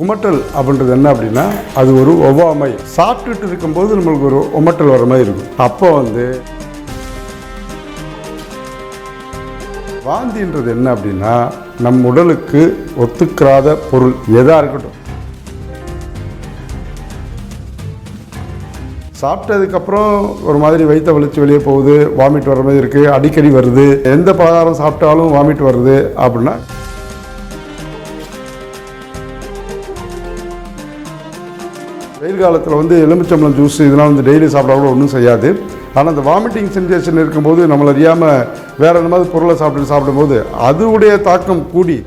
குமட்டல் அப்படின்றது என்ன அப்படின்னா அது ஒரு ஒவ்வாமை. சாப்பிட்டுட்டு இருக்கும்போது நம்மளுக்கு ஒரு உமட்டல் வர மாதிரி இருக்கும். அப்போ வந்து வாந்தின்றது என்ன அப்படின்னா நம் உடலுக்கு ஒத்துக்கிறாத பொருள் எதாக இருக்கட்டும். சாப்பிட்டதுக்கப்புறம் ஒரு மாதிரி வயிற்ற வலிச்சு வெளியே போகுது வாமிட் வர மாதிரி இருக்குது அடிக்கடி வருது எந்த பலகாரம் சாப்பிட்டாலும் வாமிட் வருது அப்படின்னா காலத்தில் வந்து எலுமிச்சம்பளம் ஜூஸ் இதெல்லாம் வந்து டெய்லி சாப்பிட கூட ஒன்றும் செய்யாது. ஆனால் அந்த வாமிட்டிங் சென்சேஷன் இருக்கும்போது நம்மளை அறியாமல் வேற என்ன மாதிரி பொருளை சாப்பிட்டு சாப்பிடும்போது அதுவுடைய தாக்கம் கூடி.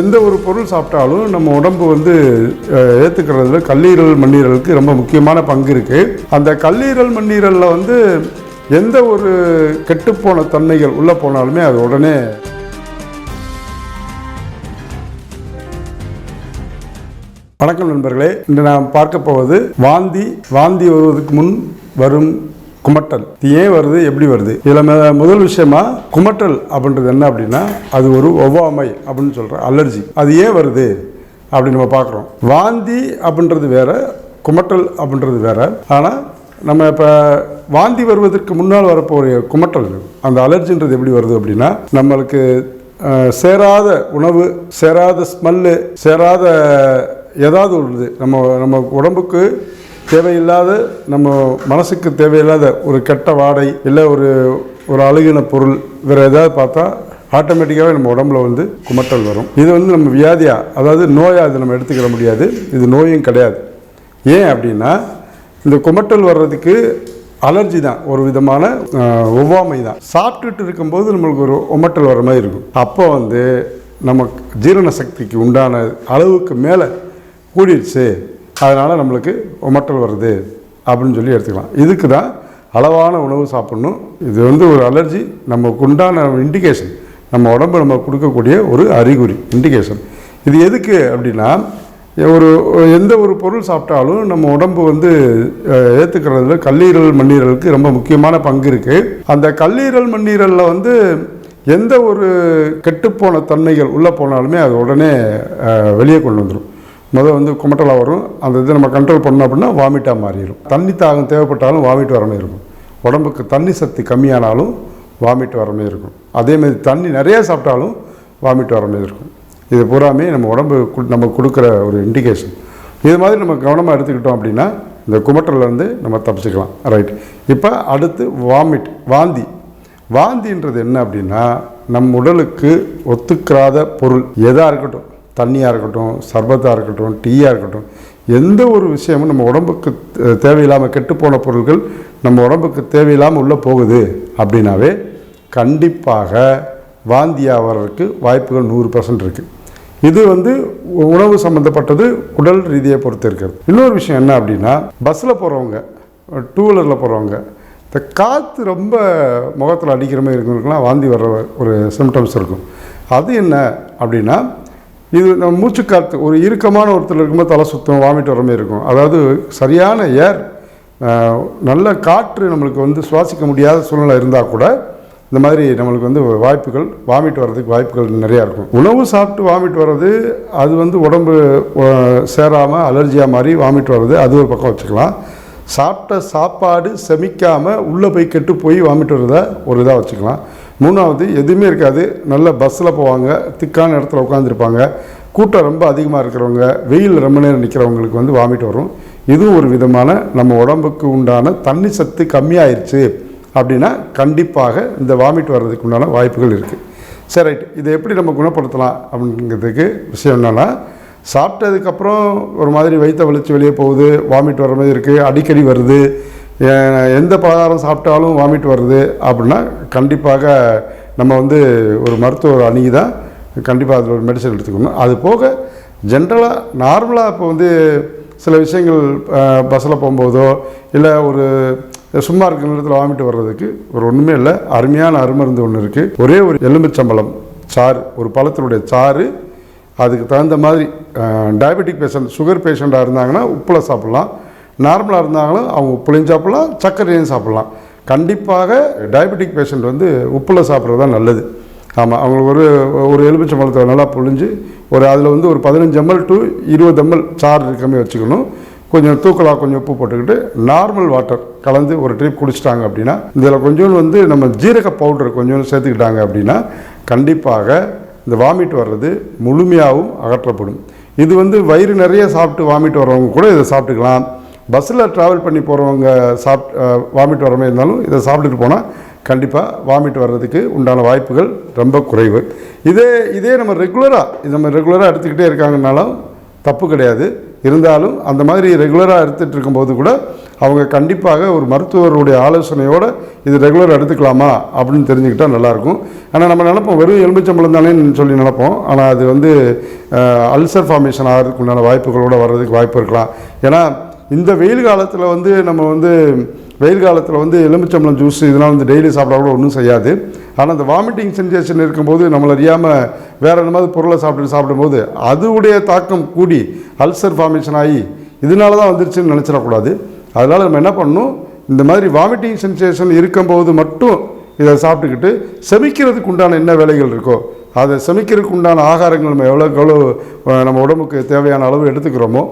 எந்த ஒரு பொருள் சாப்பிட்டாலும் நம்ம உடம்பு வந்து ஏற்றுக்கிறதுல கல்லீரல் மண்ணீரலுக்கு ரொம்ப முக்கியமான பங்கு இருக்கு. அந்த கல்லீரல் மண்ணீரலில் வந்து எந்த ஒரு கெட்டுப்போன தன்மைகள் உள்ளே போனாலுமே அது உடனே வணக்கம் நண்பர்களே இன்று நாம் பார்க்க போவது வாந்தி வாந்தி வருவதற்கு முன் வரும் குமட்டல். இது ஏன் வருது எப்படி வருது? இதில் ம- முதல் விஷயமா குமட்டல் அப்படின்றது என்ன அப்படின்னா அது ஒரு ஒவ்வாமை அப்படின்னு சொல்கிற அலர்ஜி அது ஏன் வருது அப்படின்னு நம்ம பார்க்குறோம். வாந்தி அப்படின்றது வேற குமட்டல் அப்படின்றது வேற. ஆனால் நம்ம இப்போ வாந்தி வருவதற்கு முன்னால் வரப்போகிற குமட்டல் அந்த அலர்ஜின்றது எப்படி வருது அப்படின்னா நம்மளுக்கு சேராத உணவு சேராத ஸ்மெல்லு சேராத ஏதாவது ஒரு நம்ம நம்ம உடம்புக்கு தேவையில்லாத நம்ம மனசுக்கு தேவையில்லாத ஒரு கெட்ட வாடை இல்லை ஒரு ஒரு அழுகின பொருள் வேறு ஏதாவது பார்த்தா ஆட்டோமேட்டிக்காகவே நம்ம உடம்புல வந்து குமட்டல் வரும். இது வந்து நம்ம வியாதியா அதாவது நோயாக இது நம்ம எடுத்துக்கிற முடியாது. இது நோயும் கிடையாது. ஏன் அப்படின்னா இந்த குமட்டல் வர்றதுக்கு அலர்ஜி தான். ஒரு விதமான ஒவ்வாமை தான். சாப்பிட்டுட்டு இருக்கும்போது நம்மளுக்கு ஒரு உமட்டல் வர மாதிரி இருக்கும். அப்போ வந்து நம்ம ஜீரண சக்திக்கு உண்டான அளவுக்கு மேலே கூடிடுச்சு அதனால் நம்மளுக்கு உமட்டல் வருது அப்படின்னு சொல்லி எடுத்துக்கலாம். இதுக்கு தான் அளவான உணவு சாப்பிடணும். இது வந்து ஒரு அலர்ஜி நமக்கு உண்டான இண்டிகேஷன் நம்ம உடம்பு நம்ம கொடுக்கக்கூடிய ஒரு அறிகுறி இண்டிகேஷன் இது எதுக்கு அப்படின்னா ஒரு எந்த ஒரு பொருள் சாப்பிட்டாலும் நம்ம உடம்பு வந்து ஏற்றுக்கிறதுல கல்லீரல் மண்ணீரலுக்கு ரொம்ப முக்கியமான பங்கு இருக்குது அந்த கல்லீரல் மண்ணீரலில் வந்து எந்த ஒரு கெட்டுப்போன தன்மைகள் உள்ளே போனாலுமே அது உடனே வெளியே கொண்டு வந்துடும் முதல் வந்து குமட்டலாக வரும். அந்த இதை நம்ம கண்ட்ரோல் பண்ணோம் அப்படின்னா வாமிட்டாக மாறிடும் தண்ணி தாகம் தேவைப்பட்டாலும் வாமிட் வரமே இருக்கும். உடம்புக்கு தண்ணி சக்தி கம்மியானாலும் வாமிட் வரமே இருக்கும். அதேமாதிரி தண்ணி நிறைய சாப்பிட்டாலும் வாமிட் வர இருக்கும். இது பூராமே நம்ம உடம்பு நம்ம கொடுக்குற ஒரு இண்டிகேஷன் இது மாதிரி நம்ம கவனமாக எடுத்துக்கிட்டோம் அப்படின்னா இந்த குமட்டலேருந்து நம்ம தப்பிச்சுக்கலாம். ரைட் இப்போ அடுத்து வாமிட் வாந்தி. வாந்தின்றது என்ன அப்படின்னா நம் உடலுக்கு ஒத்துக்கிறாத பொருள் எதாக இருக்கட்டும். தண்ணியாக இருக்கட்டும் சர்பத்தாக இருக்கட்டும் டீயாக இருக்கட்டும் எந்த ஒரு விஷயமும் நம்ம உடம்புக்கு தேவையில்லாமல் கெட்டுப்போன பொருட்கள் நம்ம உடம்புக்கு தேவையில்லாமல் உள்ளே போகுது அப்படின்னாவே கண்டிப்பாக வாந்தியாக வர்றதுக்கு வாய்ப்புகள் நூறு பர்சன்ட் இருக்குது இது வந்து உணவு சம்மந்தப்பட்டது உடல் ரீதியை பொறுத்து இருக்கிறது. இன்னொரு விஷயம் என்ன அப்படின்னா பஸ்ஸில் போகிறவங்க டூ வீலரில் போகிறவங்க இந்த காற்று ரொம்ப முகத்தில் அடிக்கிற மாதிரி இருக்கிறவங்களுக்குலாம் வாந்தி வர்ற ஒரு சிம்டம்ஸ் இருக்கும். அது என்ன அப்படின்னா இது நம்ம மூச்சுக்காற்று ஒரு இறுக்கமான ஒருத்தர் இருக்கும்போது தலை சுத்தம் வாமிட் வர மாதிரி இருக்கும். அதாவது சரியான ஏர் நல்ல காற்று நம்மளுக்கு வந்து சுவாசிக்க முடியாத சூழ்நிலை இருந்தால் கூட இந்த மாதிரி நம்மளுக்கு வந்து வாய்ப்புகள் வாமிட் வர்றதுக்கு வாய்ப்புகள் நிறையா இருக்கும். உணவு சாப்பிட்டு வாமிட் வர்றது அது வந்து உடம்பு சேராமல் அலர்ஜியாக மாதிரி வாமிட் வர்றது அது ஒரு பக்கம் வச்சுக்கலாம். சாப்பிட்ட சாப்பாடு செமிக்காமல் உள்ளே போய் கெட்டு போய் வாமிட் வர்றத ஒரு இதாக வச்சுக்கலாம். மூணாவது எதுவுமே இருக்காது. நல்ல பஸ்ஸில் போவாங்க. திக்கான இடத்துல உட்காந்துருப்பாங்க கூட்டம் ரொம்ப அதிகமாக இருக்கிறவங்க வெயில் ரொம்ப நேரம் நிற்கிறவங்களுக்கு வந்து வாமிட் வரும். இதுவும் ஒரு விதமான நம்ம உடம்புக்கு உண்டான தண்ணி சத்து கம்மியாயிருச்சு அப்படின்னா கண்டிப்பாக இந்த வாமிட் வர்றதுக்கு உண்டான வாய்ப்புகள் இருக்குது சரி ரைட். இதை எப்படி நம்ம குணப்படுத்தலாம் அப்படிங்கிறதுக்கு விஷயம் என்னென்னா சாப்பிட்டதுக்கப்புறம் ஒரு மாதிரி வயிற்ற வலிச்சு வெளியே போகுது வாமிட் வர மாதிரி இருக்குது அடிக்கடி வருது எந்த பலகாரம் சாப்பிட்டாலும் வாமிட் வருது அப்படின்னா கண்டிப்பாக நம்ம வந்து ஒரு மருத்துவர் அணுகி தான் கண்டிப்பாக அதில் ஒரு மெடிசன் எடுத்துக்கணும். அது போக ஜென்ரலாக நார்மலாக இப்போ வந்து சில விஷயங்கள் பஸ்ஸில் போகும்போதோ இல்லை ஒரு சும்மா இருக்கிற நேரத்தில் வாமிட்டு வர்றதுக்கு ஒரு ஒன்றுமே இல்லை. அருமையான அருமருந்து ஒன்று இருக்குது ஒரே ஒரு எலுமிச்சம்பழம் சாறு ஒரு பழத்தினுடைய சாறு அதுக்கு தகுந்த மாதிரி டயபெட்டிக் பேஷண்ட் சுகர் பேஷண்ட்டாக இருந்தாங்கன்னா உப்பில் சாப்பிட்லாம். நார்மலாக இருந்தாங்களும் அவங்க புளியும் சாப்பிட்லாம் சர்க்கரையும் சாப்பிட்லாம். கண்டிப்பாக டயபெட்டிக் பேஷண்ட் வந்து உப்பில் சாப்பிட்றது தான் நல்லது. ஆமாம் அவங்களுக்கு ஒரு ஒரு எலுமிச்சை பழத்தை நல்லா புழிஞ்சு ஒரு அதில் வந்து ஒரு பதினஞ்சு எம்எல் டு இருபது எம்எல் சாறு இருக்கமே வச்சுக்கணும். கொஞ்சம் தூக்கலாக கொஞ்சம் உப்பு போட்டுக்கிட்டு நார்மல் வாட்டர் கலந்து ஒரு ட்ரிப் குடிச்சிட்டாங்க அப்படின்னா இதில் கொஞ்சோண்டு வந்து நம்ம ஜீரக பவுடர் கொஞ்சோண்டு சேர்த்துக்கிட்டாங்க அப்படின்னா கண்டிப்பாக இந்த வாமிட் வர்றது முழுமையாகவும் அகற்றப்படும். இது வந்து வயிறு நிறைய சாப்பிட்டு வாமிட் வர்றவங்க கூட இதை சாப்பிட்டுக்கலாம். பஸ்ஸில் ட்ராவல் பண்ணி போகிறவங்க சாப்பிட் வாமிட் வர மாதிரி இருந்தாலும் இதை சாப்பிட்டுட்டு போனால் கண்டிப்பாக வாமிட் வர்றதுக்கு உண்டான வாய்ப்புகள் ரொம்ப குறைவு. இதே இதே நம்ம ரெகுலராக இது நம்ம ரெகுலராக எடுத்துக்கிட்டே இருக்காங்கனாலும் தப்பு கிடையாது. இருந்தாலும் அந்த மாதிரி ரெகுலராக எடுத்துகிட்டு இருக்கும்போது கூட அவங்க கண்டிப்பாக ஒரு மருத்துவருடைய ஆலோசனையோடு இது ரெகுலர் எடுத்துக்கலாமா அப்படின்னு தெரிஞ்சுக்கிட்டால் நல்லாயிருக்கும். ஆனால் நம்ம நினப்போம் வெறும் எலுமிச்சம்பழம் தானே சொல்லி நினைப்போம். ஆனால் அது வந்து அல்சர் ஃபார்மேஷன் ஆகிறதுக்கு உண்டான வாய்ப்புகளோட வர்றதுக்கு வாய்ப்பு இருக்கலாம். ஏன்னா இந்த வெயில் காலத்தில் வந்து நம்ம வந்து வெயில் காலத்தில் வந்து எலுமிச்சம்பளம் ஜூஸ் இதெல்லாம் வந்து டெய்லி சாப்பிட்டா கூட ஒன்றும் செய்யாது. ஆனால் அந்த வாமிட்டிங் சென்சேஷன் இருக்கும்போது நம்மளை அறியாமல் வேறு என்ன மாதிரி பொருளை சாப்பிட்டு சாப்பிடும்போது அதுவுடைய தாக்கம் கூடி அல்சர் ஃபார்மேஷன் ஆகி இதனால தான் வந்துருச்சுன்னு நினச்சிடக்கூடாது. அதனால் நம்ம என்ன பண்ணணும்? இந்த மாதிரி வாமிட்டிங் சென்சேஷன் இருக்கும்போது மட்டும் இதை சாப்பிட்டுக்கிட்டு செமிக்கிறதுக்கு உண்டான என்ன வேலைகள் இருக்கோ அதை செமிக்கிறதுக்கு உண்டான ஆகாரங்கள் நம்ம எவ்வளோக்கு எவ்வளோ நம்ம உடம்புக்கு தேவையான அளவு எடுத்துக்கிறோமோ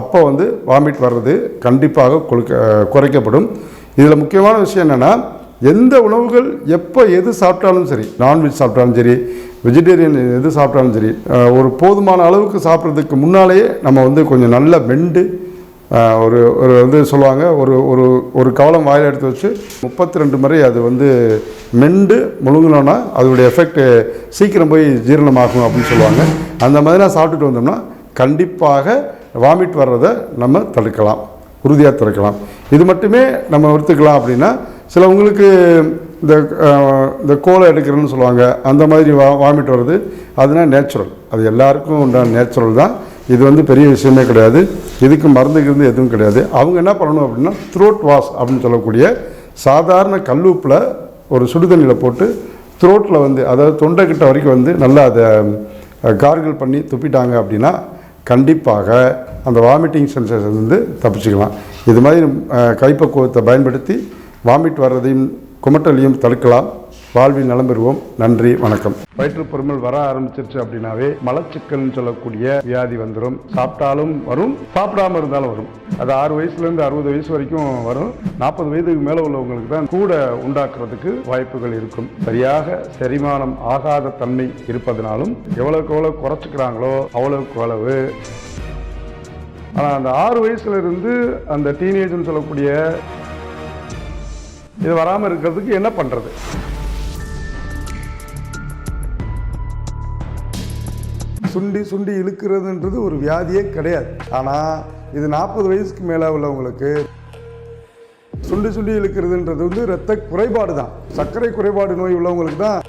அப்போ வந்து வாமிட் வர்றது கண்டிப்பாக கொழுக்க குறைக்கப்படும். இதில் முக்கியமான விஷயம் என்னென்னா எந்த உணவுகள் எப்போ எது சாப்பிட்டாலும் சரி நான்வெஜ் சாப்பிட்டாலும் சரி வெஜிடேரியன் எது சாப்பிட்டாலும் சரி ஒரு போதுமான அளவுக்கு சாப்பிட்றதுக்கு முன்னாலேயே நம்ம வந்து கொஞ்சம் நல்ல மெண்டு ஒரு ஒரு வந்து சொல்லுவாங்க ஒரு ஒரு ஒரு கவலம் வாயில் எடுத்து வச்சு முப்பத்தி ரெண்டு முறை அது வந்து மெண்டு முழுங்கினோன்னா அதோடைய எஃபெக்ட் சீக்கிரம் போய் ஜீரணமாகும் அப்படின்னு சொல்லுவாங்க. அந்த மாதிரிலாம் சாப்பிட்டுட்டு வந்தோம்னா கண்டிப்பாக வாமிட் வர்றதை நம்ம தடுக்கலாம் உறுதியாக தடுக்கலாம். இது மட்டுமே நம்ம எடுத்துக்கலாம் அப்படின்னா சிலவங்களுக்கு இந்த இந்த கோலை எடுக்கிறேன்னு சொல்லுவாங்க அந்த மாதிரி வா வாமிட் வருது அதுனா நேச்சுரல் அது எல்லாருக்கும் உண்டான நேச்சுரல் தான். இது வந்து பெரிய விஷயமே கிடையாது. இதுக்கு மருந்துக்கு எதுவும் கிடையாது. அவங்க என்ன பண்ணணும் அப்படின்னா த்ரோட் வாஷ் அப்படின்னு சொல்லக்கூடிய சாதாரண கல்லூப்பில் ஒரு சுடுதண்ணியில் போட்டு த்ரோட்டில் வந்து அதாவது தொண்டைக்கிட்ட வரைக்கும் வந்து நல்லா அதை கார்கள் பண்ணி துப்பிட்டாங்க அப்படின்னா கண்டிப்பாக அந்த வாமிட்டிங் சென்சேஷன் வந்து தப்பிச்சுக்கலாம். இது மாதிரி கைப்பக்குவத்தை பயன்படுத்தி வாமிட் வர்றதையும் குமட்டலையும் தடுக்கலாம். வாழ்வில் நலம் பெறுவோம் நன்றி வணக்கம். வயிற்றுப்பொருமல் வர ஆரம்பிச்சிருச்சு அப்படின்னாவே மலச்சிக்கல்னு சொல்லக்கூடிய வியாதி வந்துடும் சாப்பிட்டாலும் வரும் சாப்பிடாம இருந்தாலும் வரும். அது ஆறு வயசுலேருந்து அறுபது வயசு வரைக்கும் வரும். நாற்பது வயதுக்கு மேலே உள்ளவங்களுக்கு தான் கூட உண்டாக்குறதுக்கு வாய்ப்புகள் இருக்கும். சரியாக செரிமானம் ஆகாத தன்மை இருப்பதனாலும் எவ்வளவுக்கு எவ்வளோ குறைச்சிக்கிறாங்களோ அவ்வளவுக்கு அளவு. ஆனால் அந்த ஆறு வயசுல இருந்து அந்த டீனேஜ்னு சொல்லக்கூடிய இது வராமல் இருக்கிறதுக்கு என்ன பண்ணுறது சுண்டி சுண்டி இழுக்கிறதுன்றது ஒரு வியாதியே கிடையாது. ஆனால் இது நாற்பது வயசுக்கு மேலே உள்ளவங்களுக்கு சுண்டி சுண்டி இழுக்கிறதுன்றது வந்து இரத்த குறைபாடு தான். சர்க்கரை குறைபாடு நோய் உள்ளவங்களுக்கு தான்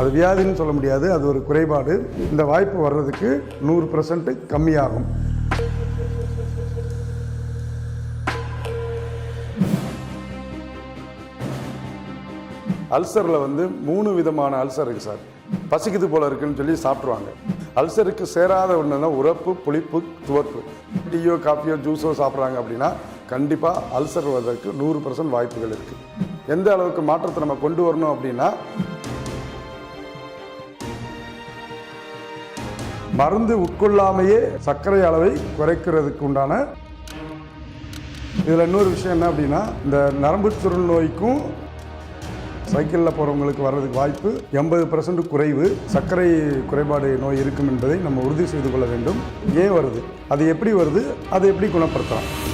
அது வியாதின்னு சொல்ல முடியாது. அது ஒரு குறைபாடு. இந்த வாய்ப்பு வர்றதுக்கு நூறு பர்சன்ட் கம்மியாகும். அல்சரில் வந்து மூணு விதமான அல்சர் இருக்குது சார். பசிக்குது போல இருக்குன்னு சொல்லி சாப்பிட்ருவாங்க அல்சருக்கு சேராத ஒன்றுனா உரப்பு புளிப்பு துவர்ப்பு. டீயோ காஃபியோ ஜூஸோ சாப்பிட்றாங்க அப்படின்னா கண்டிப்பாக அல்சர் வருவதற்கு நூறு பர்சன்ட் வாய்ப்புகள் இருக்குது எந்த அளவுக்கு மாற்றத்தை நம்ம கொண்டு வரணும் அப்படின்னா மருந்து உட்கொள்ளாமையே சர்க்கரை அளவை குறைக்கிறதுக்கு உண்டான இதில் இன்னொரு விஷயம் என்ன அப்படின்னா இந்த நரம்பு சுருள் நோய்க்கும் சைக்கிளில் போகிறவங்களுக்கு வர்றதுக்கு வாய்ப்பு எண்பது பர்சன்ட் குறைவு. சர்க்கரை குறைபாடு நோய் இருக்கும் என்பதை நம்ம உறுதி செய்து கொள்ள வேண்டும். ஏன் வருது? அது எப்படி வருது? அதை எப்படி குணப்படுத்தலாம்?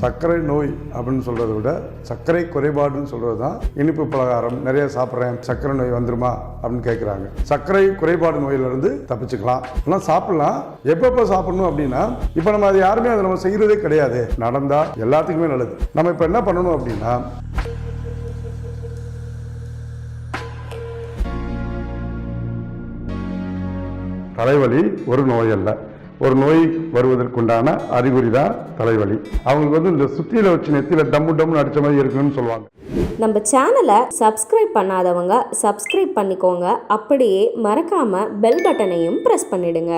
சர்க்கரை நோய் அப்படின்னு சொல்கிறத விட சர்க்கரை குறைபாடுன்னு சொல்கிறது தான் இனிப்பு பலகாரம் நிறைய சாப்பிட்றேன் சர்க்கரை நோய் வந்துருமா அப்படின்னு கேட்குறாங்க சர்க்கரை குறைபாடு நோயிலிருந்து தப்பிச்சுக்கலாம். ஆனால் சாப்பிடலாம். எப்பப்போ சாப்பிடணும் அப்படின்னா இப்போ நம்ம அது யாருமே அதை நம்ம செய்கிறதே கிடையாது. நடந்தால் எல்லாத்துக்குமே நல்லது. நம்ம இப்போ என்ன பண்ணணும் அப்படின்னா தலைவலி ஒரு நோய் அல்ல. ஒரு நோய் வருவதற்குண்டான அறிகுறி தான் தலைவலி. அவங்களுக்கு வந்து இந்த சுத்தியில வச்சு நெத்தியில டம்மு டம்முன்னு அடிச்ச மாதிரி இருக்குன்னு சொல்லுவாங்க. நம்ம சேனலை சப்ஸ்கிரைப் பண்ணாதவங்க சப்ஸ்கிரைப் பண்ணிக்கோங்க. அப்படியே மறக்காமல் பெல் பட்டனையும் ப்ரெஸ் பண்ணிடுங்க.